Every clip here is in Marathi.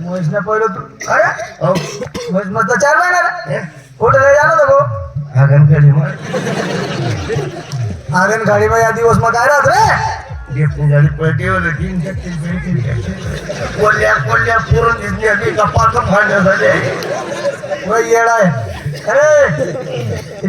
महेशने पहिलं तू महेश मस्त चार महिना? कुठे जाय जाणं होतं भाऊ आगनकडे मग आगन गाडी मध्ये या दिवस मग काय राहत रे? गाडी पलटी होती तीन टक्के कोल्ह्या कोल्ह्या पुरून दिसली आधी झाले येडा आहे. अरे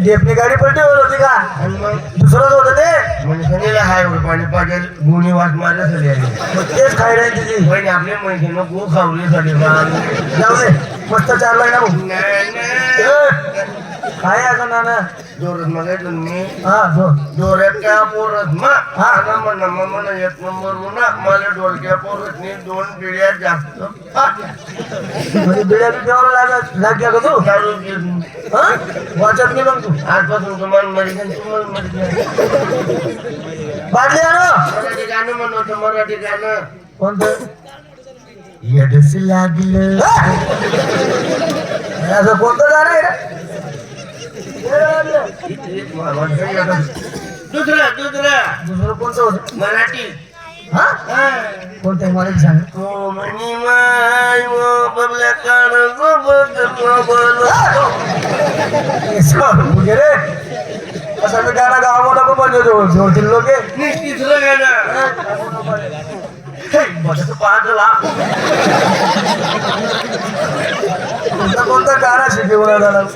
डेपनी गाडी पलटी होत होती का? आणि मग? दुसरंच होतं ते? सांगितलं हाय पाणी पाटील गुन्हे वाट मारल्या झाली आली मग तेच खाय रे तिची पण आपल्या मैत्रिणी गो झाली जाऊ दे मस्त चार भाऊ. ए, काय आहे का नाना? जोरात मग मी. हा जो डोळ्याच्या पोरत म्हणा मग म्हणा एक नंबर म्हणा मला डोळक्या पोरत नाही दोन पिढ्या जास्त हा. म्हणजे बिड्या लागत का तू? दारू घेऊन. वाचत नाही मग तू. आजपासून तुम्हाला तुम्हाला मराठी गाणं म्हणतो मराठी गाणं. कोणतं? येडस लागलं. असं कोणतं गाणं आहे. दुसरं दुसरं. दुसरं कोणतं होतं मराठी. हा? हा. कोणतं आहे मला एक सांग. हो म्हणी माय बबल्या सोबत रे. असं मी गाणं गावाला पण बनवतो जोडतील लोक. तिसरं गाणं. कोणतं कोणतं गाणं शिकवलं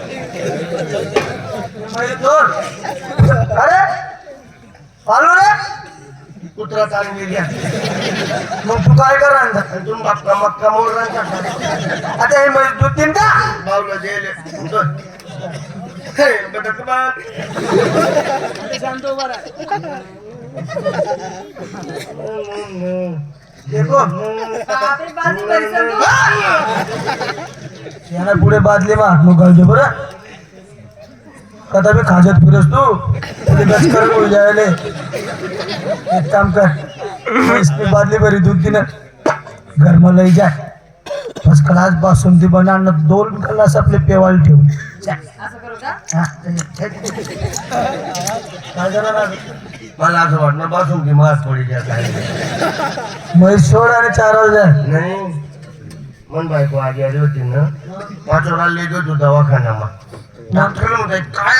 अरे आलो रे. कुत्रा चालून गेली मग तू काय कर तुम्ही बाप्पा मक्का मोड आता हे म्हैस दूध देईन का? बावलं हे बटक बाग देखो याला पुढे बादली मा हात मुख घालते बरं. कदा बी खाजत फिरस तू. तुझे गच कर बोल जायले एक काम कर. पे बादली भरी दूध दिन घर में लई जा. फर्स्ट क्लास बासुंदी बना न दोन ग्लास आपले पेवाल ठेव? मला असं वाटलं बसून ती मास थोडी काय म्हैस सोड आणि चाराला जाय नाही. मन बायको आधी आली होती ना पाचोरा लेतो तू दवाखान्यामा डॉक्टरला म्हणताय काय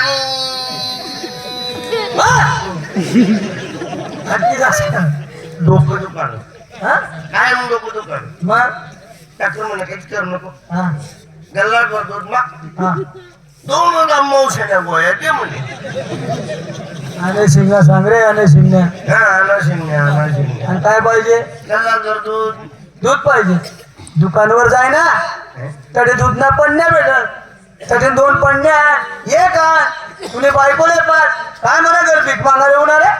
डोकं दुकान हा काय मग डोकं दुकान मग डॉक्टर म्हणा काहीच करू नको हा गल्ला करतो मग हा दोन मौसण्या गोळ्या ते म्हणे आणि शिंगा सांग रे आणि शिंगा हा आणा शिंगण्या आणा शिंगण्या आणि काय पाहिजे गल्ला करतो दूध पाहिजे दुकानवर जाय ना. तडे दूध ना पण्या भेटल तडे दोन पण्या ये का तुले बायकोले पाच काय म्हणा घर भीक मागायला येऊन रे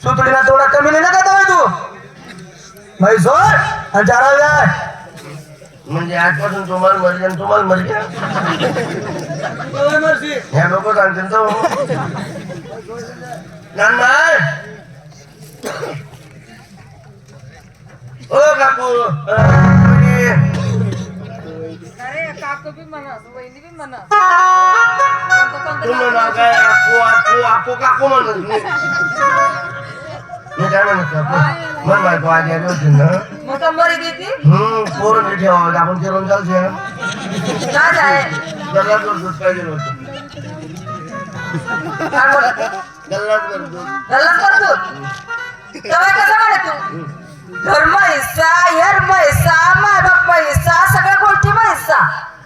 सुतळीला थोडा कमी नाही ना का तू? म्हैसोर आणि चाराला जाय. म्हणजे आजपासून तुम्हाला मर्जी आणि तुम्हाला मर्जी ह्या लोक सांगतील तर नाना ओ काकू. अरे काकू बी म्हणा वहिनी बी म्हणा तुम्ही ना काय आकू आकू आकू काकू म्हणत मी. मी काय म्हणत काकू मन बायको आधी आली होती ना? मग कंबरी देती हम्म पोरं ठेवावं आपण फिरून चालते ना जाय गल्ला करतो पाहिजे होतं? काय बोलत? गल्ला करतो गल्ला करतो तेव्हा कसं म्हणे तू? धर्म हिस्सा धर्म हिस्सा माय बाप हिस्सा सगळ्या गोष्टी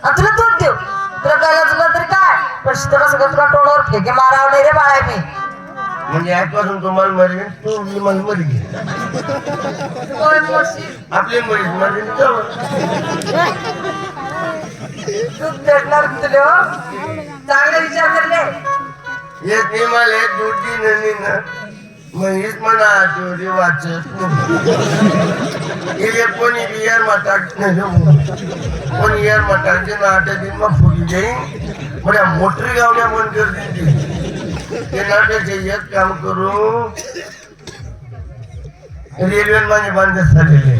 आणि तुला दूध देऊ. तुला गायला तुला तरी काय? पण तुला सगळं तुला टोळावर फेके मारावं नाही रे बाळा मी म्हणजे आजपासून तुम्हाला मर्जी तू मी मला मोशी. आपली मर्जी तर. दूध भेटणार तुले हो. चांगले विचार करले येत नाही मला दूध दिलं ना. म्हणजेच हेच म्हणा चोरी वाचत इले कोणी बियर मटाक कोणी यार मटाकचे नाटक दिन मग फुगी जाईन. बड्या मोटरी गावण्या बंद कर दिली ते नाट्याचे एक काम करू. रेल्वे माझे बांधत झालेले.